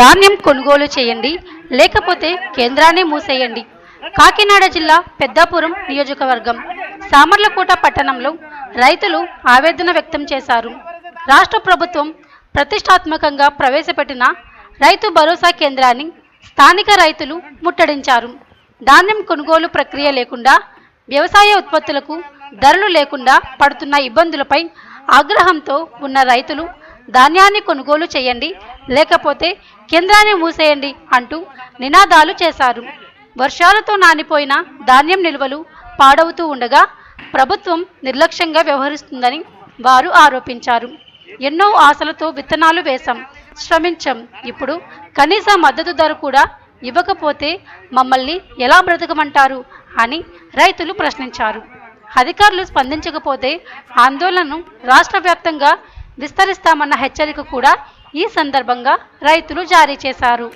ధాన్యం కొనుగోలు చేయండి లేకపోతే కేంద్రాన్ని మూసేయండి. కాకినాడ జిల్లా పెద్దాపురం నియోజకవర్గం. సామర్లకోట పట్టణంలో రైతులు ఆవేదన వ్యక్తం చేశారు. రాష్ట్ర ప్రభుత్వం ప్రతిష్టాత్మకంగా ప్రవేశపెట్టిన రైతు భరోసా కేంద్రాన్ని స్థానిక రైతులు ముట్టడించారు. ధాన్యం కొనుగోలు ప్రక్రియ లేకుండా వ్యవసాయ ఉత్పత్తులకు ధరలు లేకుండా పడుతున్న ఇబ్బందులపై ఆగ్రహంతో ఉన్న రైతులు ధాన్యాన్ని కొనుగోలు చేయండి లేకపోతే కేంద్రాన్ని మూసేయండి అంటూ నినాదాలు చేశారు. వర్షాలతో నానిపోయిన ధాన్యం నిల్వలు పాడవుతూ ఉండగా ప్రభుత్వం నిర్లక్ష్యంగా వ్యవహరిస్తుందని వారు ఆరోపించారు. ఎన్నో ఆశలతో విత్తనాలు వేశాం శ్రమించాం. ఇప్పుడు కనీస మద్దతు ధర కూడా ఇవ్వకపోతే మమ్మల్ని ఎలా బ్రతకమంటారు అని రైతులు ప్రశ్నించారు. అధికారులు స్పందించకపోతే ఆందోళనను రాష్ట్ర వ్యాప్తంగా విస్తరిస్తామన్న హెచ్చరిక కూడా ఈ సందర్భంగా రైతులు జారీ చేశారు.